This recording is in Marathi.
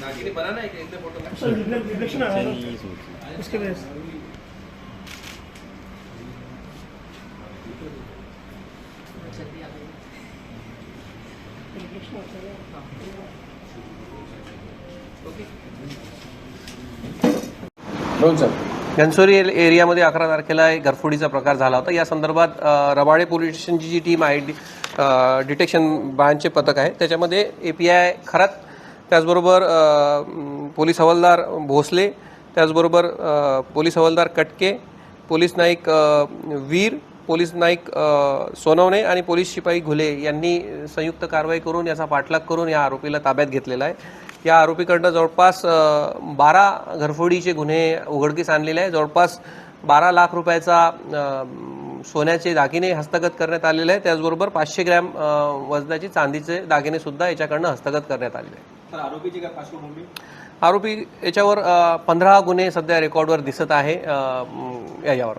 दागिने बना ना एक एक दो फोटो सर रिफ्लेक्शन आ रहा है उसके वजह से रिफ्लेक्शन आता है एरियामध्ये अकरा तारखेला एक घरफोडीचा प्रकार झाला होता. या संदर्भात रबाळे पोलीस स्टेशनची जी टीम आहे डि डिटेक्शन ब्रांचचे पथक आहे त्याच्यामध्ये ए पी आय खरात त्याचबरोबर पोलीस हवालदार भोसले त्याचबरोबर पोलीस हवालदार कटके पोलीस नाईक वीर पोलीस नाईक सोनवणे आणि पोलीस शिपाई घुले यांनी संयुक्त कारवाई करून याचा पाठलाग करून या आरोपीला ताब्यात घेतलेला आहे. या आरोपीकडनं जवळपास बारा घरफोडीचे गुन्हे उघडकीस आणलेले आहे जवळपास बारा लाख रुपयाचा सोन्याचे दागिने हस्तगत करण्यात आलेले आहे त्याचबरोबर पाचशे ग्रॅम वजनाची चांदीचे दागिने सुद्धा याच्याकडनं हस्तगत करण्यात आलेले आहे तर आरोपीची काय पार्श्वभूमी? आरोपी याच्यावर पंधरा गुन्हे सध्या रेकॉर्डवर दिसत आहे याच्यावर